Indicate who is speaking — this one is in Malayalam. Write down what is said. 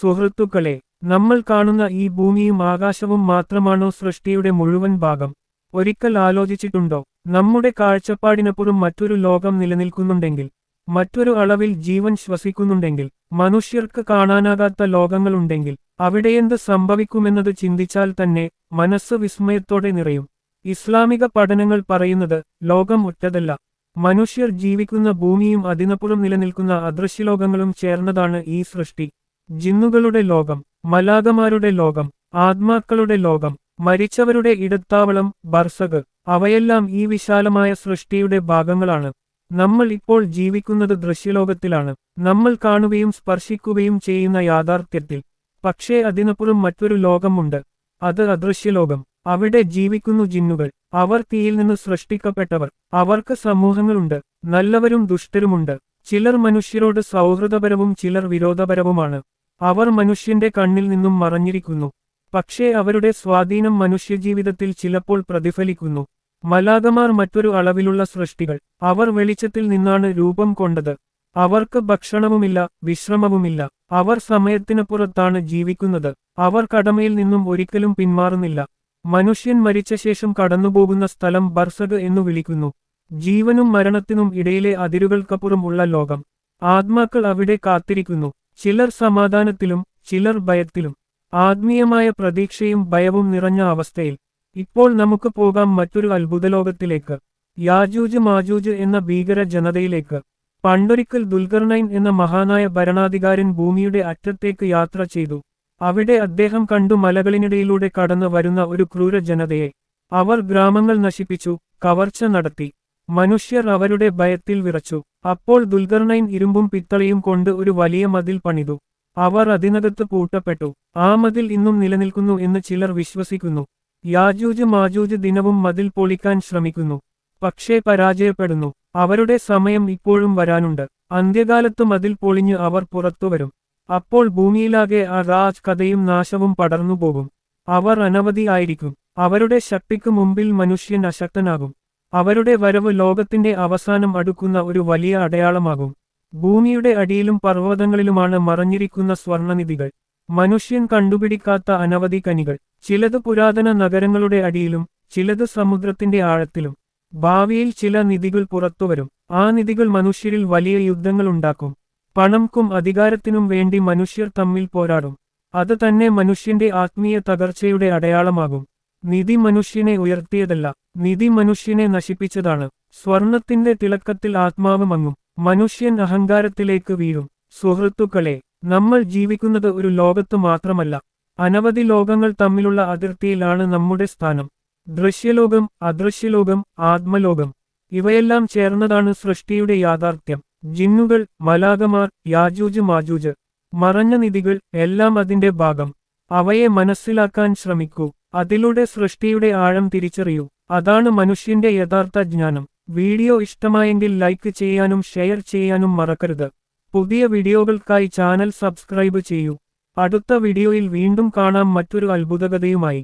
Speaker 1: സുഹൃത്തുക്കളെ നമ്മൾ കാണുന്ന ഈ ഭൂമിയും ആകാശവും മാത്രമാണോ സൃഷ്ടിയുടെ മുഴുവൻ ഭാഗം? ഒരിക്കൽ ആലോചിച്ചിട്ടുണ്ടോ? നമ്മുടെ കാഴ്ചപ്പാടിനപ്പുറം മറ്റൊരു ലോകം നിലനിൽക്കുന്നുണ്ടെങ്കിൽ മറ്റൊരു അളവിൽ ജീവൻ ശ്വസിക്കുന്നുണ്ടെങ്കിൽ മനുഷ്യർക്ക് കാണാനാകാത്ത ലോകങ്ങളുണ്ടെങ്കിൽ അവിടെയെന്ത് സംഭവിക്കുമെന്നത് ചിന്തിച്ചാൽ തന്നെ മനസ്സ് വിസ്മയത്തോടെ നിറയും. ഇസ്ലാമിക പഠനങ്ങൾ പറയുന്നത് ലോകം ഒറ്റതല്ല. മനുഷ്യർ ജീവിക്കുന്ന ഭൂമിയും അതിനപ്പുറം നിലനിൽക്കുന്ന അദൃശ്യലോകങ്ങളും ചേർന്നതാണ് ഈ സൃഷ്ടി. ജിന്നുകളുടെ ലോകം മലാകമാരുടെ ലോകം ആത്മാക്കളുടെ ലോകം മരിച്ചവരുടെ ഇടത്താവളം ബർസക് അവയെല്ലാം ഈ വിശാലമായ സൃഷ്ടിയുടെ ഭാഗങ്ങളാണ്. നമ്മൾ ഇപ്പോൾ ജീവിക്കുന്നത് ദൃശ്യലോകത്തിലാണ്. നമ്മൾ കാണുകയും സ്പർശിക്കുകയും ചെയ്യുന്ന യാഥാർത്ഥ്യത്തിൽ. പക്ഷേ അതിനപ്പുറം മറ്റൊരു ലോകമുണ്ട്. അത് അദൃശ്യലോകം. അവിടെ ജീവിക്കുന്നു ജിന്നുകൾ. അവർ തീയിൽ നിന്ന് സൃഷ്ടിക്കപ്പെട്ടവർ. അവർക്ക് സമൂഹങ്ങളുണ്ട്. നല്ലവരും ദുഷ്ടരുമുണ്ട്. ചിലർ മനുഷ്യരോട് സൗഹൃദപരവും ചിലർ വിരോധപരവുമാണ്. അവർ മനുഷ്യന്റെ കണ്ണിൽ നിന്നും മറഞ്ഞിരിക്കുന്നു. പക്ഷേ അവരുടെ സ്വാധീനം മനുഷ്യജീവിതത്തിൽ ചിലപ്പോൾ പ്രതിഫലിക്കുന്നു. മലാകമാർ മറ്റൊരു അളവിലുള്ള സൃഷ്ടികൾ. അവർ വെളിച്ചത്തിൽ നിന്നാണ് രൂപം കൊണ്ടത്. അവർക്ക് ഭക്ഷണവുമില്ല വിശ്രമവുമില്ല. അവർ സമയത്തിനപ്പുറത്താണ് ജീവിക്കുന്നത്. അവർ കടമയിൽ നിന്നും ഒരിക്കലും പിന്മാറുന്നില്ല. മനുഷ്യൻ മരിച്ച ശേഷം കടന്നുപോകുന്ന സ്ഥലം ബർസക് എന്നു വിളിക്കുന്നു. ജീവനും മരണത്തിനും ഇടയിലെ അതിരുകൾക്കപ്പുറമുള്ള ലോകം. ആത്മാക്കൾ അവിടെ കാത്തിരിക്കുന്നു. ചിലർ സമാധാനത്തിലും ചിലർ ഭയത്തിലും. ആത്മീയമായ പ്രതീക്ഷയും ഭയവും നിറഞ്ഞ അവസ്ഥയിൽ. ഇപ്പോൾ നമുക്ക് പോകാം മറ്റൊരു അത്ഭുതലോകത്തിലേക്ക്. യാജൂജ് മാജൂജ് എന്ന ഭീകര ജനതയിലേക്ക് പണ്ടൊരിക്കൽ ദുൽഖർണൈൻ എന്ന മഹാനായ ഭരണാധികാരൻ ഭൂമിയുടെ അറ്റത്തേക്ക് യാത്ര ചെയ്തു. അവിടെ അദ്ദേഹം കണ്ടു മലകളിനിടയിലൂടെ കടന്നു വരുന്ന ഒരു ക്രൂര ജനതയെ അവർ ഗ്രാമങ്ങൾ നശിപ്പിച്ചു കവർച്ച നടത്തി. മനുഷ്യർ അവരുടെ ഭയത്തിൽ വിറച്ചു. അപ്പോൾ ദുൽഖർനൈൻ ഇരുമ്പും പിത്തളയും കൊണ്ട് ഒരു വലിയ മതിൽ പണിതു. അവർ അതിനകത്ത് പൂട്ടപ്പെട്ടു. ആ മതിൽ ഇന്നും നിലനിൽക്കുന്നു എന്ന് ചിലർ വിശ്വസിക്കുന്നു. യാജൂജ് മാജൂജ് ദിനവും മതിൽ പൊളിക്കാൻ ശ്രമിക്കുന്നു. പക്ഷേ പരാജയപ്പെടുന്നു. അവരുടെ സമയം ഇപ്പോഴും വരാനുണ്ട്. അന്ത്യകാലത്ത് മതിൽ പൊളിഞ്ഞ് അവർ പുറത്തുവരും അപ്പോൾ ഭൂമിയിലാകെ ആ രാജ് കഥയും നാശവും പടർന്നുപോകും. അവർ അനവധി ആയിരിക്കും. അവരുടെ ശക്തിക്ക് മുമ്പിൽ മനുഷ്യൻ അശക്തനാകും. അവരുടെ വരവ് ലോകത്തിന്റെ അവസാനം അടുക്കുന്ന ഒരു വലിയ അടയാളമാകും. ഭൂമിയുടെ അടിയിലും പർവതങ്ങളിലുമാണ് മറഞ്ഞിരിക്കുന്ന സ്വർണനിധികൾ. മനുഷ്യൻ കണ്ടുപിടിക്കാത്ത അനവധി കനികൾ. ചിലത് പുരാതന നഗരങ്ങളുടെ അടിയിലും ചിലത് സമുദ്രത്തിന്റെ ആഴത്തിലും. ഭാവിയിൽ ചില നിധികൾ പുറത്തുവരും. ആ നിധികൾ മനുഷ്യരിൽ വലിയ യുദ്ധങ്ങൾ ഉണ്ടാക്കും. പണംക്കും അധികാരത്തിനും വേണ്ടി മനുഷ്യർ തമ്മിൽ പോരാടും. അത് തന്നെ മനുഷ്യന്റെ ആത്മീയ തകർച്ചയുടെ അടയാളമാകും. നിധി മനുഷ്യനെ ഉയർത്തിയതല്ല നിധി മനുഷ്യനെ നശിപ്പിച്ചതാണ്. സ്വർണത്തിന്റെ തിളക്കത്തിൽ ആത്മാവ് മങ്ങും മനുഷ്യൻ അഹങ്കാരത്തിലേക്ക് വീഴും. സുഹൃത്തുക്കളെ നമ്മൾ ജീവിക്കുന്നത് ഒരു ലോകത്ത് മാത്രമല്ല. അനവധി ലോകങ്ങൾ തമ്മിലുള്ള അതിർത്തിയിലാണ് നമ്മുടെ സ്ഥാനം. ദൃശ്യലോകം അദൃശ്യലോകം ആത്മലോകം. ഇവയെല്ലാം ചേർന്നതാണ് സൃഷ്ടിയുടെ യാഥാർത്ഥ്യം. ജിന്നുകൾ മലാകമാർ യാജൂജ് മാജൂജ്. മറഞ്ഞ നിധികൾ എല്ലാം അതിന്റെ ഭാഗം. അവയെ മനസ്സിലാക്കാൻ ശ്രമിക്കൂ. അതിലൂടെ സൃഷ്ടിയുടെ ആഴം തിരിച്ചറിയൂ. അതാണ് മനുഷ്യന്റെ യഥാർത്ഥ ജ്ഞാനം. വീഡിയോ ഇഷ്ടമായെങ്കിൽ ലൈക്ക് ചെയ്യാനും ഷെയർ ചെയ്യാനും മറക്കരുത്. പുതിയ വീഡിയോകൾക്കായി ചാനൽ സബ്സ്ക്രൈബ് ചെയ്യൂ. അടുത്ത വീഡിയോയിൽ വീണ്ടും കാണാം മറ്റൊരു അത്ഭുതകഥയുമായി.